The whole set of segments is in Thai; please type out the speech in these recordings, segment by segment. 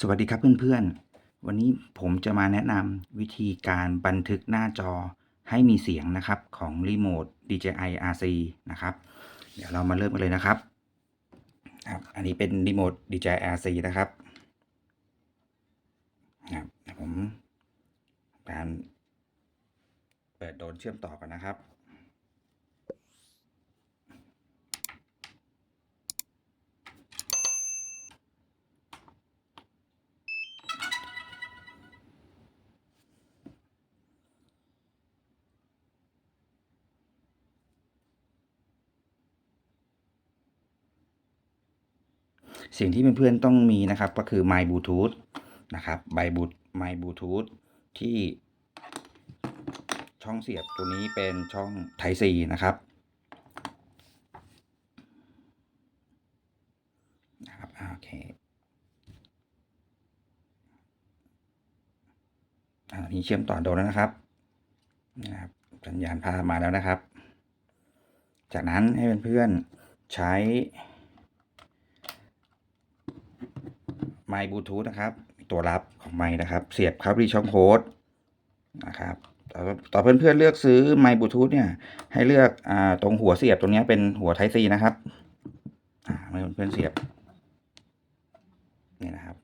สวัสดีครับเพื่อนๆ วันนี้ผมจะมาแนะนำวิธีการบันทึกหน้าจอให้มีเสียงนะครับของรีโมท DJI RC นะครับ เดี๋ยวเรามาเริ่มกันเลยนะครับครับ อันนี้เป็นรีโมท DJI RC นะครับครับผมการเปิดโดรนเชื่อมต่อกันนะครับ สิ่งที่เพื่อนๆต้องมีนะครับก็คือ My Bluetooth นะครับไบบูท My Bluetooth ที่ช่องเสียบตัวนี้เป็นช่อง Type C นะครับนะครับโอเคอันนี้เชื่อมต่อโดนแล้วนะครับนะครับ สัญญาณพามาแล้วนะครับ จากนั้นให้เพื่อนๆใช้ ไมค์บลูทูธนะครับ ตัวรับของไมค์นะครับ เสียบเข้าที่ช่องโค้ดนะครับต่อต่อเพื่อนๆเลือกซื้อไมค์บลูทูธเนี่ย ให้เลือกอตรงหัวเสียบตรงนี้เป็นหัว Type C นะครับอ่าให้เพื่อนๆเสียบนี่นะครับ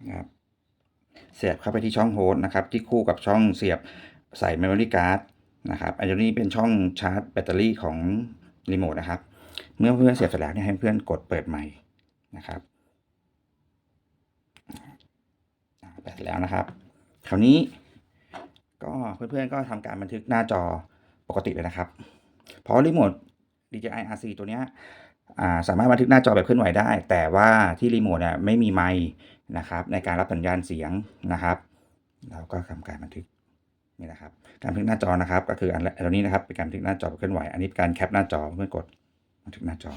นะครับ เสียบเข้าไปที่ช่องโฮสต์นะครับ ที่คู่กับช่องเสียบใส่ Memory Card นะครับอันนี้เป็นช่องชาร์จแบตเตอรี่ของรีโมทนะครับ เมื่อเพื่อนเสียบเสร็จแล้วเนี่ยให้เพื่อนกดเปิดใหม่ นะครับแปดแล้วนะครับ คราวนี้ ก็เพื่อนๆก็ทำการบันทึกหน้าจอปกติเลยนะครับ เพราะรีโมท DJI RC ตัวเนี้ยสามารถบันทึกหน้าจอแบบเคลื่อนไหวได้ แต่ว่าที่รีโมทเนี่ยไม่มีไมค์นะครับในการรับสัญญาณเสียงนะครับ เราก็ทำการบันทึกนี่นะครับ การบันทึกหน้าจอนะครับ ก็คืออันแรกอันนี้นะครับเป็นการบันทึกหน้าจอแบบเคลื่อนไหว อันนี้เป็นการแคปหน้าจอเพื่อนกดบันทึกหน้าจอ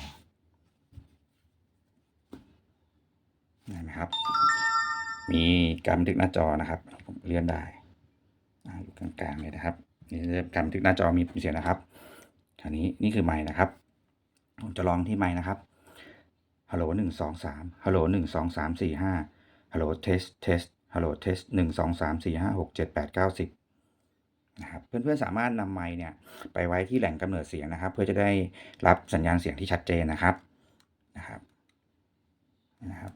เห็ นไหมครับ มีการบันทึกหน้าจอนะครับ ผมเลื่อนได้อยู่กลางๆเลยนะครับ นี่การบันทึกหน้าจอมีเสียงนะครับคราวนี้นี่คือไมค์นะครับ ผมจะลองที่ไมค์นะครับฮัลโหลหนึ่งสองสามฮัลโหลหนึ่งสองสามสี่ห้าฮัลโหลเทสเทสฮัลโหลเทสหนึ่งสองสามสี่ห้าหกเจ็ดแปดเก้าสิบนะครับเพื่อนๆสามารถนำไมค์เนี่ยไปไว้ที่แหล่งกำเนิดเสียงนะครับ เพื่อจะได้รับสัญญาณเสียงที่ชัดเจนนะครับนะครับนะครับ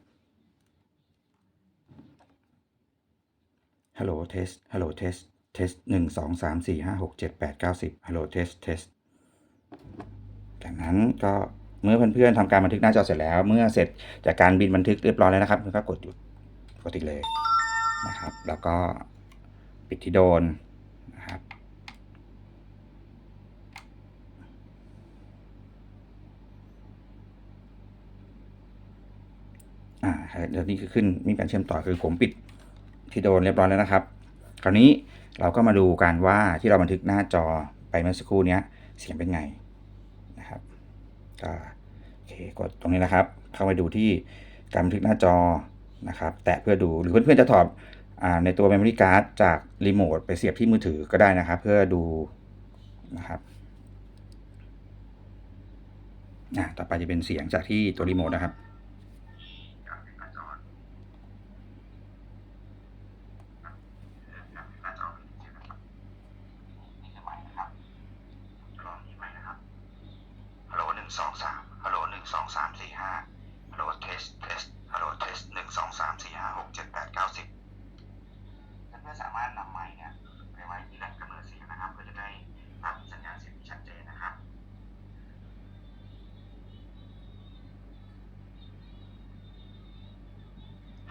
ฮัลโหลเทสฮัลโหลเทสเทสหนึ่งสองสามสี่ห้าหกเจ็ดแปดเก้าสิบฮัลโหลเทสเทสจากนั้นก็เมื่อเพื่อนๆทำการบันทึกหน้าจอเสร็จแล้ว เมื่อเสร็จจากการบินบันทึกเรียบร้อยแล้วนะครับเพื่อนก็กดหยุดปกติเลยนะครับ แล้วก็ปิดที่โดนนะครับอ่าเดี๋ยวนี้คือขึ้นมีการเชื่อมต่อคือผมปิด ที่โดนเรียบร้อยแล้วนะครับ คราวนี้เราก็มาดูกันว่าที่เราบันทึกหน้าจอไปเมื่อสักครู่นี้เสียงเป็นไงนะครับก็โอเคกดตรงนี้นะครับ เข้าไปดูที่การบันทึกหน้าจอนะครับ แตะเพื่อดูหรือเพื่อนๆจะถอดอในตัว Memory Card จากรีโมทไปเสียบที่มือถือก็ได้นะครับ เพื่อดูนะครับต่อไปจะเป็นเสียงจากที่ตัวรีโมทนะครับ ฮัลโหลหนึ่งสองสามฮัลโหลหนึ่งสองสามสี่ห้าฮัลโหลเทสเทสฮัลโหลเทสหนึ่งสองสามสี่ห้าหกเจ็ดแปดเก้าสิบเพื่อนๆสามารถนำไมค์เนี่ยไปไว้ที่แหล่งกำเนิดเสียงนะครับ เพื่อจะได้รับสัญญาณเสียงที่ชัดเจนนะครับ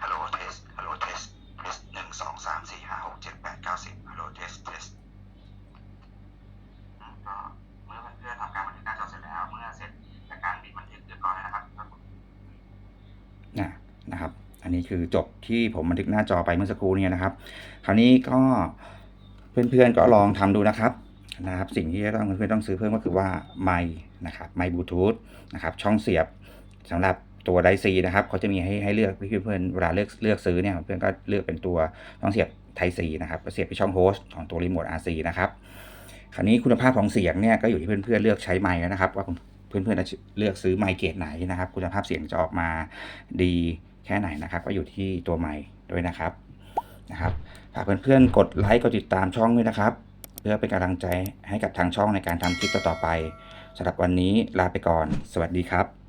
ฮัลโหลเทสฮัลโหลเทสเทสหนึ่งสองสามสี่ห้าหกเจ็ดแปดเก้าสิบฮัลโหลเทสเทส อืมก็เมื่อเพื่อนๆทำการบันทึกหน้าจอเสร็จแล้ว เมื่อเสร็จจากการบิดบันทึกเรียบร้อยแล้วนะครับนะันนี้คือจบที่ผมบันทึกหน้าจอไปเมื่อสักครู่นี้นะครับ คราวนี้ก็เพื่อนๆก็ลองทำดูนะครับนะครับ สิ่งที่ต้องเพื่อนๆต้องซื้อเพิ่มก็คือว่าไมค์นะครับไมค์บลูทูธนะครับช่องเสียบสำหรับตัวไดซีนะครับเขาจะมีให้ให้เลือกเพื่อนๆเวลาเลือกเลือกซื้อเนี่ยเพื่อนก็เลือกเป็นตัวช่องเสียบไทซีนะครับเสียบไปช่องโฮสต์ของตัวรีโมท RC นะครับคราวนี้คุณภาพของเสียงเนี่ยก็อยู่ที่เพื่อนๆเลือกใช้ไมค์นะครับ ว่าเพื่อนๆเลือกซื้อไมค์เกรดไหนนะครับ คุณภาพเสียงจะออกมาดี ค่ไหนนะครับ ก็อยู่ที่ตัวไม้ด้วยนะครับนะครับฝากเพื่อนๆกดไลค์กดติดตามช่องด้วยนะครับ เพื่อเป็นกำลังใจให้กับทางช่องในการทำคลิปต่อๆไปสำหรับวันนี้ลาไปก่อน สวัสดีครับ